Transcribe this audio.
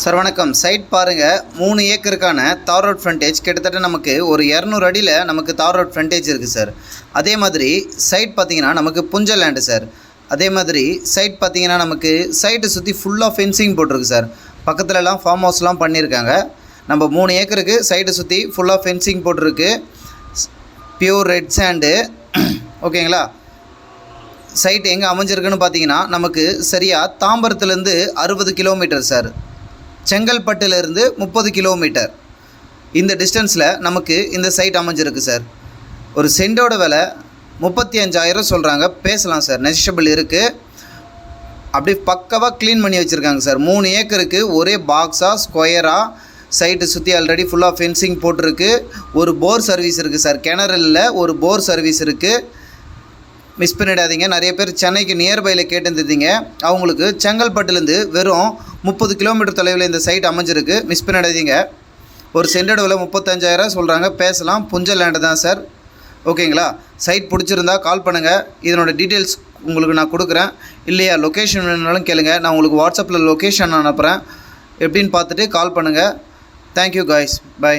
Sir வணக்கம். Side பாருங்கள் மூணு ஏக்கருக்கான தார் ரோட் ஃப்ரண்டேஜ் கிட்டத்தட்ட நமக்கு ஒரு இரநூறு அடியில் நமக்கு தார் ரோட் ஃப்ரண்டேஜ் இருக்குது சார். அதே மாதிரி சைட் பார்த்திங்கன்னா நமக்கு புஞ்ச லேண்டு சார். அதே மாதிரி சைட் பார்த்தீங்கன்னா நமக்கு சைட்டை சுற்றி ஃபுல்லாக ஃபென்சிங் போட்டிருக்கு சார். பக்கத்துலலாம் ஃபார்ம் ஹவுஸ்லாம் பண்ணியிருக்காங்க. நம்ம மூணு ஏக்கருக்கு சைட்டை சுற்றி ஃபுல்லாக ஃபென்சிங் போட்டிருக்கு. பியூர் ரெட் சாண்டு ஓகேங்களா சைட் எங்கே அமைஞ்சிருக்குன்னு பார்த்தீங்கன்னா நமக்கு சரியாக தாம்பரத்துலேருந்து அறுபது கிலோமீட்டர் சார். செங்கல்பட்டுலேருந்து முப்பது கிலோமீட்டர். இந்த டிஸ்டன்ஸில் நமக்கு இந்த சைட் அமைஞ்சிருக்கு சார் ஒரு சென்டோட விலை முப்பத்தி அஞ்சாயிரம் சொல்கிறாங்க பேசலாம் சார் நெசிஷபிள் இருக்குது அப்படியே பக்காவாக க்ளீன் பண்ணி வச்சுருக்காங்க சார் மூணு ஏக்கருக்கு ஒரே பாக்ஸாக ஸ்கொயராக சைட்டு சுற்றி ஆல்ரெடி ஃபுல்லாக ஃபென்சிங் போட்டிருக்கு. ஒரு போர் சர்வீஸ் இருக்குது சார் கிணறுல ஒரு போர் சர்வீஸ் இருக்குது மிஸ் பண்ணிடாதீங்க. நிறைய பேர் சென்னைக்கு நியர்பையில் கேட்டிருந்தீங்க. அவங்களுக்கு செங்கல்பட்டுலேருந்து வெறும் முப்பது கிலோமீட்டர் தொலைவில் இந்த சைட் அமைஞ்சிருக்கு. மிஸ் பண்ணிடாதீங்க ஒரு சென்டோட விலை முப்பத்தஞ்சாயிரம் சொல்கிறாங்க பேசலாம். புஞ்சல் லேண்டு தான் சார் ஓகேங்களா சைட் பிடிச்சிருந்தா கால் பண்ணுங்கள் இதனோட டீட்டெயில்ஸ் உங்களுக்கு நான் கொடுக்குறேன். இல்லையா? லொக்கேஷன் வேணுனாலும் கேளுங்க. நான் உங்களுக்கு வாட்ஸ்அப்பில் லொக்கேஷன் அனுப்புகிறேன் எப்படின்னு பார்த்துட்டு கால் பண்ணுங்கள் தேங்க்யூ காய்ஸ் பை